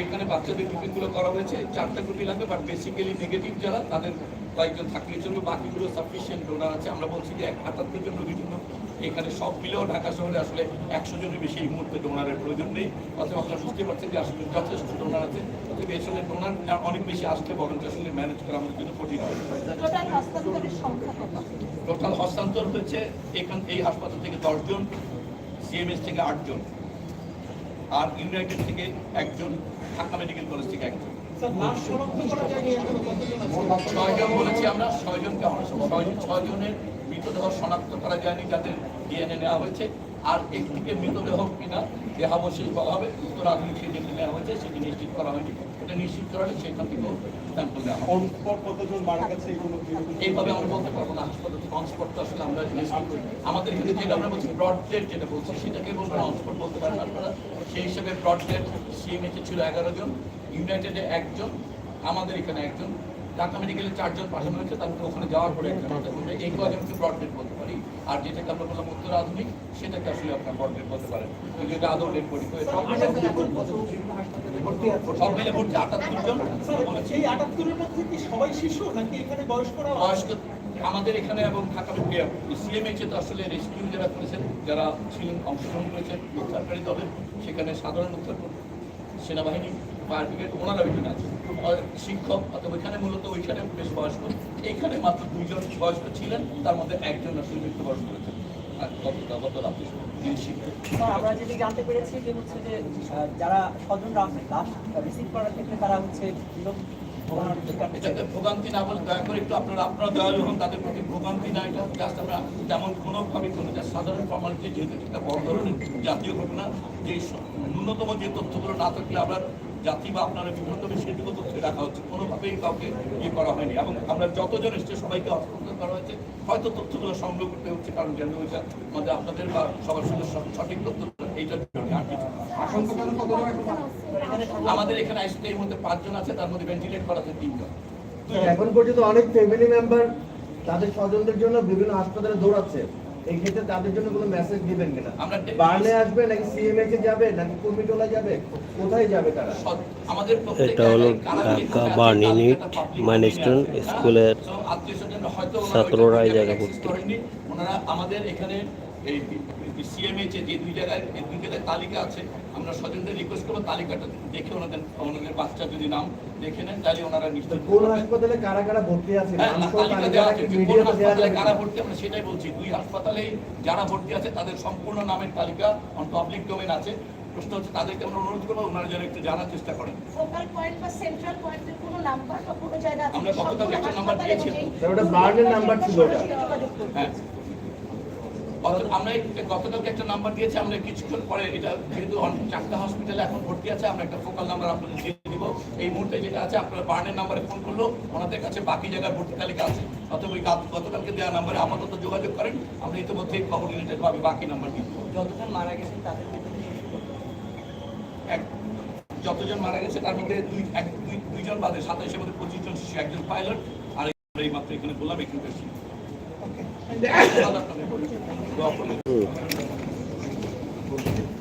এখানে বাচ্চাদের গ্রুপিংগুলো করা হয়েছে চারটা গ্রুপই লাগবে বাট বেসিক্যালি নেগেটিভ যারা তাদের কয়েকজন থাকলে চলবে বাকিগুলো সাফিসিয়েন্ট ডোনার আছে। আমরা বলছি যে এক আটাত্তর জন রোগীর জন্য। এখানে সব মিলেও ঢাকা শহরে আসলে একশো জনের বেশি এই মুহূর্তে ডোনারের প্রয়োজন নেই। অথবা আপনারা বুঝতে পারছেন যে আসলে যথেষ্ট ডোনার আছে। অতএব আসলে ডোনার অনেক বেশি আসলে বরঞ্চ আসলে ম্যানেজ করা আমাদের জন্য কঠিন হবে। টোটাল হস্তান্তর হয়েছে এখান এই হাসপাতাল থেকে দশজন সিএমএস থেকে আটজন আর ইউনাইটেড থেকে একজন ঢাকা মেডিকেল কলেজ থেকে একজন। ছয়জন বলেছি আমরা ছয়জনকে আমরা ছয়জন ছয়জনের মৃতদেহ শনাক্ত করা যায়নি যাদের ডিএনএ নেওয়া হয়েছে। আর একটিকে মৃতদেহ কিনা দেহাবশেষ বলা হবে উত্তর আধুনিক সেই যেটি নেওয়া হয়েছে সেটি নিশ্চিত করা হয়নি। এটা নিশ্চিত করা হলে সেখান থেকেও স্যাম্পল দেওয়া এইভাবে আমরা বলতে পারব না হাসপাতাল অনস্পট তো আসলে আমরা আমাদের এখানে যেটা আমরা বলছি ব্রড ডেট যেটা বলছি সেটাকে বলব অনস্পট বলতে পারেন আপনারা সেই হিসেবে ব্রড ডেট সিএমএইচে ছিল এগারো জন ইউনাইটেডে একজন আমাদের এখানে একজন। ঢাকা মেডিকেলে চারজন পাঠানো হয়েছে তারপরে ওখানে যাওয়ার পরে আমরা এই কজনকে ব্রড ডেট বলতে পারি। আর যেটাকে আমরা বললাম উত্তর আধুনিক সেটাকে আসলে আপনার ব্রড ডেট বলতে পারেন। কিন্তু এটা আদৌ ডেট করি তো সব মিলে ভর্তি আটাত্তর জন। আটাত্তরের মধ্যে কি সবাই শিশু নাকি এখানে বয়স্করা বয়স্ক আমাদের এখানে এবং ঢাকা সিএমএইচে তো আসলে রেস্কিউ যারা করেছেন যারা ছিলেন অংশগ্রহণ করেছেন উদ্ধারকারী দলের সেখানে সাধারণ উদ্ধার সেনাবাহিনী ওনারা ওইখানে আছে। শিক্ষক অথবা ওইখানে মূলত ওইখানে বেশ বয়স্ক। এইখানে মাত্র দুইজন বয়স্ক ছিলেন তার মধ্যে একজন আসলে মৃত্যুবরণ করেছেন। আমরা যেটি জানতে পেরেছি যে হচ্ছে যে যারা স্বজনরা লাশ রিসিভ করার ক্ষেত্রে তারা হচ্ছে ভোগান্তি না বলে দয়া করে একটু আপনারা আপনারা দয়ালু হন তাদের প্রতি ভোগান্তি না এটা জাস্ট আমরা তেমন কোনোভাবে কোনো যা সাধারণ ফর্মালিটি যেহেতু একটা বড় ধরনের জাতীয় ঘটনা যে ন্যূনতম যে তথ্যগুলো না থাকলে আমরা জাতি বা আপনারা বিভিন্নভাবে সেটুকু তথ্য রাখা হচ্ছে? কোনোভাবেই কাউকে ইয়ে করা হয়নি। এবং আমরা যতজন এসছে সবাইকে হস্তান্তর করা হয়েছে। হয়তো তথ্যগুলো সংগ্রহ করতে হচ্ছে কারণ ওইটা আমাদের আপনাদের বা সবার সঙ্গে সঠিক তথ্য এইটার জন্য আর কিছু আমাদের এখানে আইসিতে এর মধ্যে পাঁচজন আছে তার মধ্যে ভেন্টিলেট করা আছে তিনজন। এখন পর্যন্ত অনেক ফ্যামিলি মেম্বার তাদের স্বজনদের জন্য বিভিন্ন হাসপাতালে দৌড়াচ্ছে। এই ক্ষেত্রে তাদের জন্য কোনো মেসেজ দিবেন কিনা? আমরা বার্নে আসবে নাকি সিএমএইচ এ যাবে নাকি কুর্মিটোলা যাবে? কোথায় যাবে তারা? আমাদের এটা হলো ঢাকা বার্ন ইউনিট, স্কুলের ছাত্ররা এই জায়গা ভর্তি। ওনারা আমাদের এখানে এই সিএমএইচ যে দুই জায়গায় এই দুই জায়গায় তালিকা আছে আমরা স্বজনদের রিকোয়েস্ট করব তালিকাটা দেখে ওনাদের ওনাদের বাচ্চা যদি নাম দেখে নেন তাহলে ওনারা নিশ্চয়ই কোন হাসপাতালে কারা কারা ভর্তি আছে? হ্যাঁ, নাম সহ তালিকা তালিকা দেওয়া আছে। কোন হাসপাতালে কারা ভর্তি আমরা সেটাই বলছি। দুই হাসপাতালেই যারা ভর্তি আছে তাদের সম্পূর্ণ নামের তালিকা অন পাবলিক ডোমেন আছে। প্রশ্ন হচ্ছে তাদেরকে আমরা অনুরোধ করব ওনারা যেন একটু জানার চেষ্টা করেন। ফোকাল পয়েন্ট বা সেন্ট্রাল পয়েন্টের কোনো নাম্বার বা কোনো জায়গা আছে আমরা একটা নাম্বার দিয়েছি। ওটা বার্নের নাম্বার ছিল ওটা। হ্যাঁ। আমরা গতকালকে একটা নাম্বার দিয়েছি আমরা কিছুক্ষণ পরে এটা যেহেতু চারটা হসপিটালে এখন ভর্তি আছে আমরা একটা ফোকাল নাম্বার আপনাদের দিয়ে দিব। এই মুহূর্তে যেটা আছে আপনারা বার্নের নাম্বারে ফোন করল ওনাদের কাছে বাকি জায়গার ভর্তি তালিকা আছে। অথবা গতকালকে দেওয়া নাম্বারে আপাতত যোগাযোগ করেন আমরা ইতিমধ্যেই খবর রিলেটেড ভাবে বাকি নাম্বার দিব। যতজন মারা গেছেন তাদের এক যতজন মারা গেছে তার মধ্যে দুই এক দুই দুইজন বাদে সাতাইশের মধ্যে পঁচিশ জন শিশু একজন পাইলট আর এই মাত্র এখানে বললাম এখানকার 嗯。